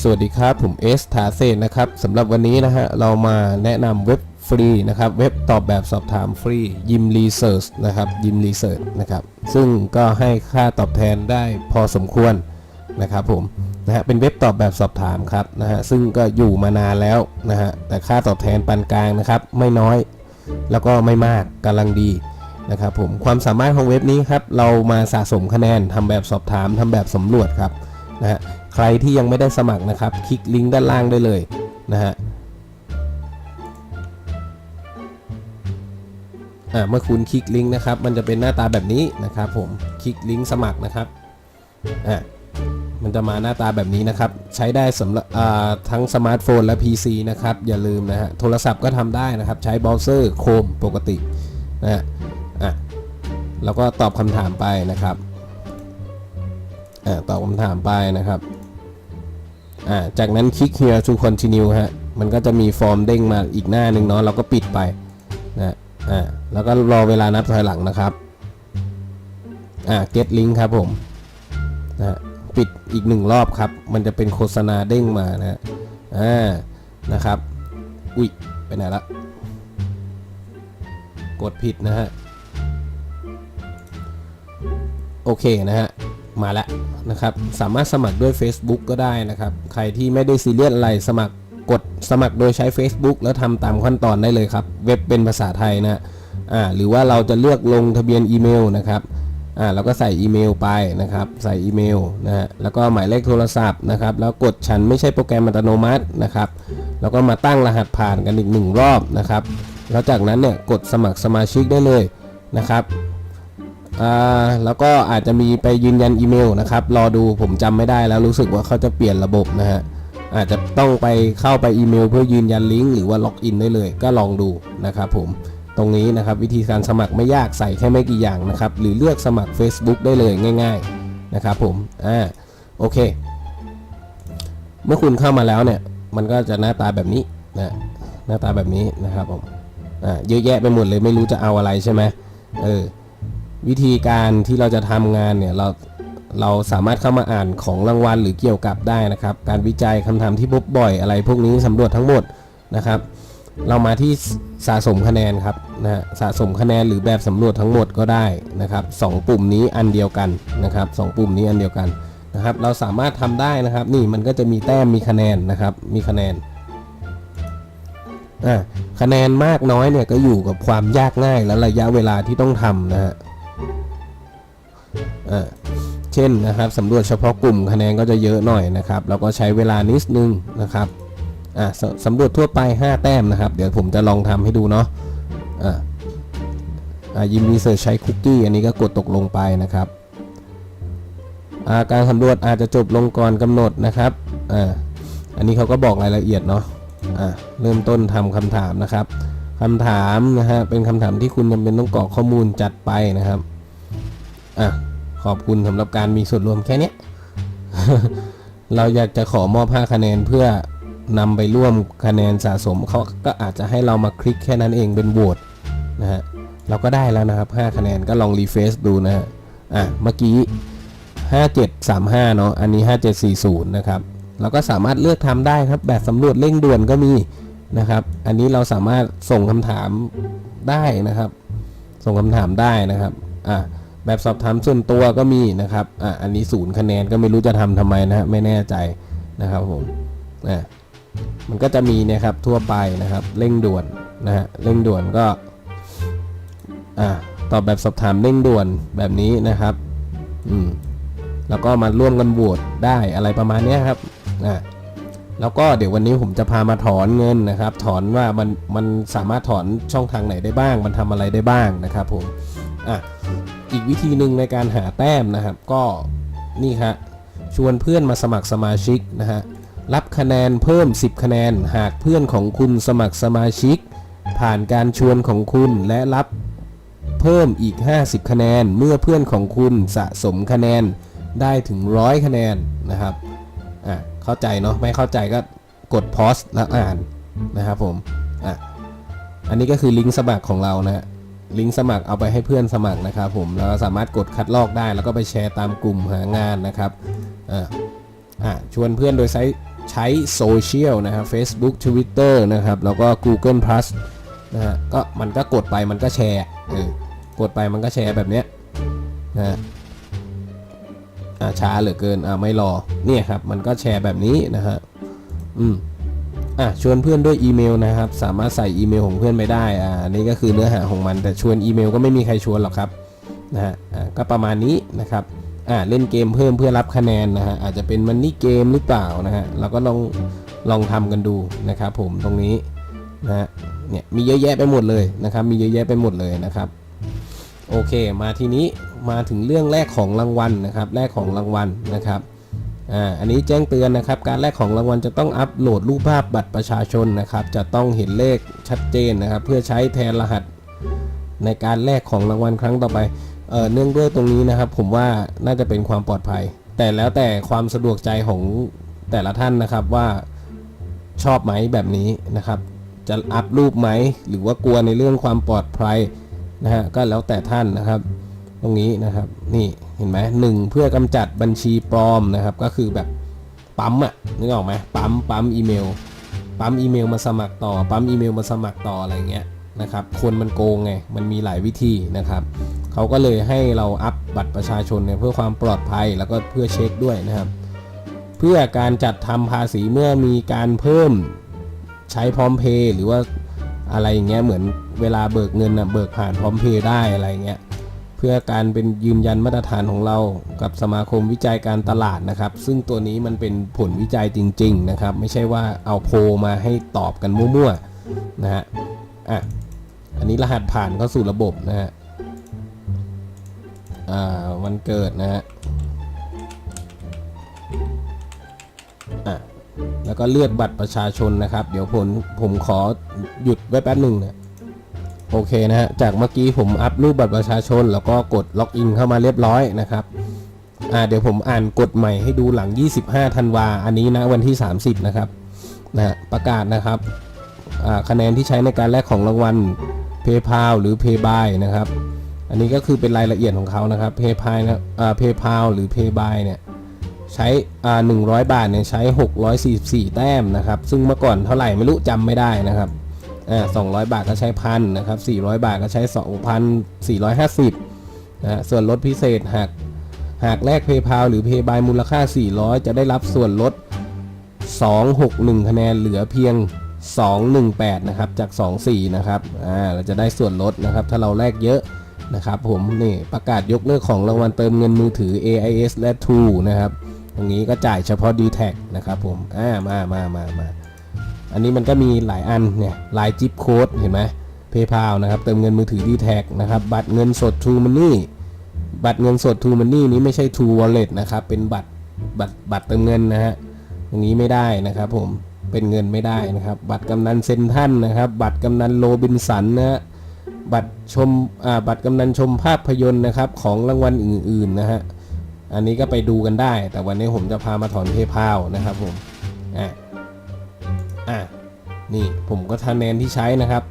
สวัสดีครับ ผมเอสทาเซนนะครับสำหรับวันนี้นะฮะเรามาแนะนำเว็บฟรีนะครับเว็บตอบแบบสอบถามฟรียิมรีเสิร์ชนะครับยิมรีเสิร์ชนะครับซึ่งก็ให้ค่าตอบแทนได้พอสมควรนะครับผมนะฮะเป็นเว็บตอบแบบสอบถามครับนะฮะซึ่งก็อยู่มานานแล้วนะฮะแต่ค่าตอบแทนปานกลางนะครับไม่น้อย แล้วก็ไม่มากกำลังดี นะครับผมความสามารถของเว็บนี้ครับเรามาสะสมคะแนนทำแบบสอบถามทำแบบสำรวจครับนะฮะใครที่ยังไม่ได้สมัครนะครับ คลิกลิงก์ด้านล่างได้เลยนะฮะอ่าเมื่อคุณคลิกลิงก์นะครับ มันจะเป็นหน้าตาแบบนี้นะครับผมคลิกลิงก์สมัครนะครับอ่ามันจะมาหน้าตาแบบนี้นะครับ ใช้ได้สำหรับอ่าทั้งสมาร์ทโฟนและ PC นะครับ อย่าลืมนะฮะโทรศัพท์ก็ทำได้นะครับ ใช้เบราว์เซอร์โคมปกตินะฮะ แล้วก็ตอบคำถามไปนะครับอ่าตอบคำถามไปนะครับอ่าจากนั้นคลิก here to continue ฮะมันก็จะมีฟอร์มเด้งมาอีกหน้าหนึ่งเนาะเราก็ปิดไปนะอ่าแล้วก็รอเวลานับถอยหลังนะครับอ่า get link ครับผมนะฮะปิดอีกหนึ่งรอบครับ มันจะเป็นโฆษณาเด้งมานะฮะอ่านะครับ อุ้ยไปไหนละ กดผิดนะฮะ โอเคนะฮะมาแล้วนะครับสามารถสมัครด้วย Facebook ก็ได้นะครับ ใครที่ไม่ได้ซีเรียสอะไรสมัครกดสมัครโดยใช้ Facebook แล้วทำตามขั้นตอนได้เลยครับ เว็บเป็นภาษาไทยนะอ่าหรือว่าเราจะเลือกลงทะเบียนอีเมลนะครับอ่าเราก็ใส่อีเมลไปนะครับ ใส่อีเมลนะฮะแล้วก็หมายเลขโทรศัพท์นะครับ แล้วกดฉันไม่ใช่โปรแกรมอัตโนมัตินะครับ แล้วก็มาตั้งรหัสผ่านกันอีกหนึ่งรอบนะครับแล้วจากนั้นเนี่ยกดสมัครสมาชิกได้เลยนะครับ อ่าแล้วก็อาจจะมีไปยืนยันอีเมลนะครับ รอดูผมจำไม่ได้แล้วรู้สึกว่าเขาจะเปลี่ยนระบบนะฮะอาจจะต้องไปเข้าไปอีเมล เพื่อยืนยันลิงก์หรือว่าล็อกอินได้เลย ก็ลองดูนะครับผมตรงนี้นะครับวิธีการสมัครไม่ยากใส่แค่ไม่กี่อย่างนะครับ หรือเลือกสมัคร Facebook ได้เลยง่าย ๆนะครับผมอ่าโอเค เมื่อคุณเข้ามาแล้วเนี่ยมันก็จะหน้าตาแบบนี้นะหน้าตาแบบนี้นะครับผมอ่าเยอะแยะไปหมดเลยไม่รู้จะเอาอะไรใช่ไหมเออ วิธีการที่เราจะทำงานเนี่ยเราเราสามารถเข้ามาอ่านของรางวัลหรือเกี่ยวกับได้นะครับ การวิจัยคำถามที่พบบ่อยอะไรพวกนี้สำรวจทั้งหมดนะครับ เรามาที่สะสมคะแนนครับนะฮะสะสมคะแนนหรือแบบสำรวจทั้งหมดก็ได้นะครับสองปุ่มนี้อันเดียวกันนะครับสองปุ่มนี้อันเดียวกันนะครับ เราสามารถทำได้นะครับ นี่มันก็จะมีแต้มมีคะแนนนะครับ มีคะแนนอะคะแนนมากน้อยเนี่ยก็อยู่กับความยากง่ายและระยะเวลาที่ต้องทำนะฮะ เช่นนะครับสำรวจเฉพาะกลุ่มคะแนนก็จะเยอะหน่อยนะครับแล้วก็ใช้เวลานิดนึงนะครับอ่าสสำรวจทั่วไป 5 แต้มนะครับ เดี๋ยวผมจะลองทำให้ดูเนาะอ่าอ่ายิมรีเสิร์ชใช้คุกกี้อันนี้ก็กดตกลงไปนะครับาการสำรวจอาจจะจบลงก่อนกำหนดนะครับอ่าอันนี้เขาก็บอกรายละเอียดเนาะอะเริ่มต้นทำคำถามนะครับคำถามนะฮะเป็นคำถามที่คุณจำเป็นต้องกรอกข้อมูลจัดไปนะครับอะ ขอบคุณสำหรับการมีส่วนร่วมแค่นี้เราอยากจะขอมอบ 5 คะแนนเพื่อนำไปร่วมคะแนนสะสมเขาก็อาจจะให้เรามาคลิกแค่นั้นเองเป็นโหวตนะฮะเราก็ได้แล้วนะครับ 5 คะแนนก็ลองรีเฟซดูนะฮะอะเมื่อกี้ 5735 เนาะอันนี้ 5740 นะครับเราก็สามารถเลือกทำได้ครับ แบบสำรวจเร่งด่วนก็มีนะครับ อันนี้เราสามารถส่งคำถามได้นะครับ ส่งคำถามได้นะครับอะ แบบสอบถามส่วนตัวก็มีนะครับอะอันนี้ศูนย์คะแนนก็ไม่รู้จะทำทำไมนะฮะไม่แน่ใจนะครับผมอะมันก็จะมีเนะครับทั่วไปนะครับเร่งด่วนนะฮะเร่งด่วนก็อะตอบแบบสอบถามเร่งด่วนแบบนี้นะครับอืมแล้วก็มาร่วมกันโหวตได้อะไรประมาณนี้ครับอะแล้วก็เดี๋ยววันนี้ผมจะพามาถอนเงินนะครับ ถอนว่ามันมันสามารถถอนช่องทางไหนได้บ้าง มันทำอะไรได้บ้างนะครับผมอะ อีกวิธีหนึ่งในการหาแต้มนะครับ ก็นี่ครับชวนเพื่อนมาสมัครสมาชิกนะฮะรับคะแนนเพิ่ม 10 คะแนน หากเพื่อนของคุณสมัครสมาชิก ผ่านการชวนของคุณและรับเพิ่มอีก 50 คะแนน เมื่อเพื่อนของคุณสะสมคะแนนได้ถึงร้อยคะแนนนะครับอะเข้าใจเนาะไม่เข้าใจก็กดพอสแล้วอ่านนะครับผมอะอันนี้ก็คือลิงก์สมัครของเรานะฮะ ลิงก์สมัครเอาไปให้เพื่อนสมัครนะครับผมแล้วสามารถกดคัดลอกได้ แล้วก็ไปแชร์ตามกลุ่มหางานนะครับอ่าชวนเพื่อนโดยใช้ใช้โซเชียลนะครับ Facebook Twitter นะครับแล้วก็ Google Plus นะฮะก็มันก็กดไปมันก็แชร์เออกดไปมันก็แชร์แบบเนี้ยนะฮะอ่าช้าเหลือเกินอ่าไม่รอเนี่ยครับมันก็แชร์แบบนี้นะฮะอืม อะชวนเพื่อนด้วยอีเมลนะครับ สามารถใส่อีเมลของเพื่อนไปได้อ่าอันนี่ก็คือเนื้อหาของมัน แต่ชวนอีเมลก็ไม่มีใครชวนหรอกครับนะฮะอ่าก็ประมาณนี้นะครับอ่าเล่นเกมเพิ่มเพื่อรับคะแนนนะฮะอาจจะเป็นมันนี่เกมหรือเปล่านะฮะเราก็ลองลองทำกันดูนะครับผมตรงนี้นะฮะเนี่ยมีเยอะแยะไปหมดเลยนะครับ มีเยอะแยะไปหมดเลยนะครับโอเค มาทีนี้มาถึงเรื่องแรกของรางวัลนะครับ แรกของรางวัลนะครับ อ่าอันนี้แจ้งเตือนนะครับ การแลกของรางวัลจะต้องอัปโหลดรูปภาพบัตรประชาชนนะครับ จะต้องเห็นเลขชัดเจนนะครับ เพื่อใช้แทนรหัส ในการแลกของรางวัลครั้งต่อไปเอเนื่องด้วยตรงนี้นะครับ ผมว่าน่าจะเป็นความปลอดภัย แต่แล้วแต่ความสะดวกใจของแต่ละท่านนะครับว่าชอบไหมแบบนี้นะครับ จะอัพรูปไหมหรือว่ากลัวในเรื่องความปลอดภัยนะฮะก็แล้วแต่ท่านนะครับ ตรงนี้นะครับนี่ เห็นไหมหนึ่งเพื่อกำจัดบัญชีปลอมนะครับ ก็คือแบบปั๊มอะนึกออกไหมปั๊มปั๊มอีเมลปั๊มอีเมลมาสมัครต่อปั๊มอีเมลมาสมัครต่ออะไรเงี้ยนะครับคนมันโกงไงมันมีหลายวิธีนะครับเขาก็เลยให้เราอัพบัตรประชาชนเนี่ยเพื่อความปลอดภัยแล้วก็เพื่อเช็คด้วยนะครับ เพื่อการจัดทำภาษีเมื่อมีการเพิ่มใช้พร้อมเพย์หรือว่าอะไรอย่างเงี้ยเหมือนเวลาเบิกเงินนะเบิกผ่านพร้อมเพย์ได้อะไรเงี้ย เพื่อการเป็นยืนยันมาตรฐานของเรากับสมาคมวิจัยการตลาดนะครับ ซึ่งตัวนี้มันเป็นผลวิจัยจริง ๆ นะครับ ไม่ใช่ว่าเอาโพลมาให้ตอบกันมั่วๆนะฮะอะอันนี้รหัสผ่านเข้าสู่ระบบนะฮะอ่าวันเกิดนะฮะอะแล้วก็เลือกบัตรประชาชนนะครับ เดี๋ยวผมผมขอหยุดไว้แป๊บหนึ่งนะ โอเคนะฮะจากเมื่อกี้ผมอัพรูปบัตรประชาชน แล้วก็กดล็อกอินเข้ามาเรียบร้อยนะครับอ่าเดี๋ยวผมอ่านกฎใหม่ให้ดูหลัง 25ธันวาอันนี้นะวันที่ 30 นะครับนะประกาศนะครับอ่าคะแนนที่ใช้ในการแลกของรางวัล PayPal หรือ PayBuy นะครับ อันนี้ก็คือเป็นรายละเอียดของเขานะครับ PayPal นะอ่า PayPal หรือ PayBuy เนี่ยใช้อ่า100 บาทเนี่ยใช้ 644 แต้มนะครับ ซึ่งเมื่อก่อนเท่าไหร่ไม่รู้จำไม่ได้นะครับ อ่า200บาทก็ใช้พันนะครับ400 บาทก็ใช้ 2,450นะส่วนลดพิเศษหากหากแลก PayPal หรือ PayBuy มูลค่า 400 จะได้รับส่วนลด 261 คะแนนเหลือเพียง 218 นะครับ จาก 24 นะครับอ่าเราจะได้ส่วนลดนะครับ ถ้าเราแลกเยอะนะครับผมนี่ประกาศยกเลิกของรางวัลเติมเงินมือถือ AIS และ True นะครับตรงนี้ก็จ่ายเฉพาะ d t แทนะครับผมอ่ามามามามา อันนี้มันก็มีหลายอันเนี่ยลายจิ๊บโค้ดเห็นไหม PayPal นะครับเติมเงินมือถือ d t แท็นะครับบัตรเงินสด True Money บัตรเงินสด True Money นี้ไม่ใช่ True Wallet นะครับเป็นบัตรบัตรบัตรเติมเงินนะฮะตรงนี้ไม่ได้นะครับผมเป็นเงินไม่ได้นะครับ บัตรกำนันเซนทันนะครับ บัตรกำนันโรบินสันนะฮะบัตรชมอ่าบัตรกำนันชมภาพยนตร์นะครับของรางวัลอื่นๆนะฮะอันนี้ก็ไปดูกันได้ แต่วันนี้ผมจะพามาถอน PayPal นะครับผมอะ อะนี่ผมก็คะแนนที่ใช้นะครับ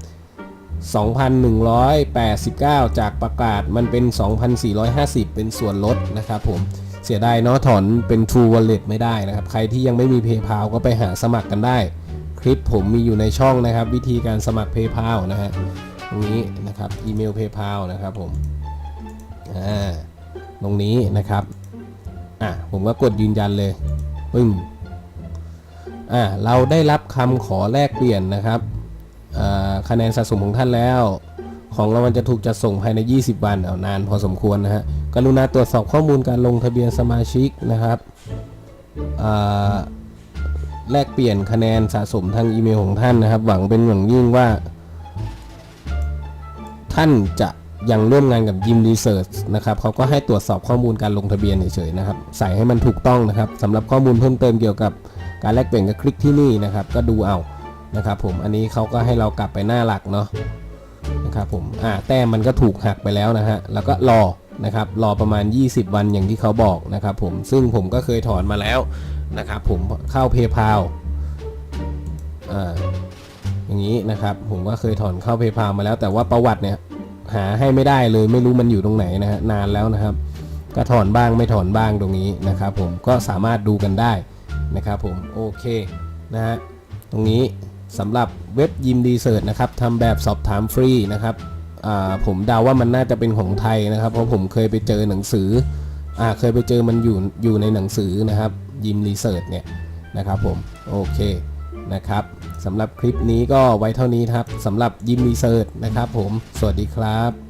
2,189 จากประกาศมันเป็น 2,450 เป็นส่วนลดนะครับผมเสียดายเนาะถอนเป็น True Wallet ไม่ได้นะครับ ใครที่ยังไม่มี PayPal ก็ไปหาสมัครกันได้ คลิปผมมีอยู่ในช่องนะครับ วิธีการสมัคร PayPal นะฮะตรงนี้นะครับอีเมล PayPal นะครับผมอ่าตรงนี้นะครับอะผมก็กดยืนยันเลยปึ้ง อ่าเราได้รับคำขอแลกเปลี่ยนนะครับอ่าคะแนนสะสมของท่านแล้ว ของรางวัลจะถูกจัดส่งภายใน 20 วันเอานานพอสมควรนะฮะกรุณาตรวจสอบข้อมูลการลงทะเบียนสมาชิกนะครับอ่าแลกเปลี่ยนคะแนนสะสมทางอีเมลของท่านนะครับ หวังเป็นอย่างยิ่งว่า ท่านจะยังร่วมงานกับยิมรีเสิร์ชนะครับเขาก็ให้ตรวจสอบข้อมูลการลงทะเบียนเฉยๆนะครับ ใส่ให้มันถูกต้องนะครับสำหรับข้อมูลเพิ่มเติมเกี่ยวกับ การแลกเปลี่ยนก็คลิกที่นี่นะครับ ก็ดูเอานะครับผมอันนี้เขาก็ให้เรากลับไปหน้าหลักเนาะนะครับผมอ่าแต้มมันก็ถูกหักไปแล้วนะฮะแล้วก็รอนะครับรอประมาณ 20 วันอย่างที่เขาบอกนะครับผมซึ่งผมก็เคยถอนมาแล้วนะครับผมเข้า PayPal อ่าอย่างนี้นะครับผมก็เคยถอนเข้า PayPal มาแล้ว แต่ว่าประวัติเนี่ยหาให้ไม่ได้เลยไม่รู้มันอยู่ตรงไหนนะฮะนานแล้วนะครับ ก็ถอนบ้างไม่ถอนบ้างตรงนี้นะครับผมก็สามารถดูกันได้ นะครับผมโอเคนะฮะตรงนี้สำหรับเว็บยิมดีเซิร์นะครับทำแบบสอบถามฟรีนะครับผมเดาว่ามันน่าจะเป็นของไทยนะครับ เพราะผมเคยไปเจอหนังสืออเคยไปเจอมันอยู่อยู่ในหนังสือนะครับยิมรีเสิร์ชเนี่ยนะครับผมโอเคนะครับสำหรับคลิปนี้ก็ไว้เท่านี้ครับสำหรับยิมรีเสิร์ชนะครับผมสวัสดีครับ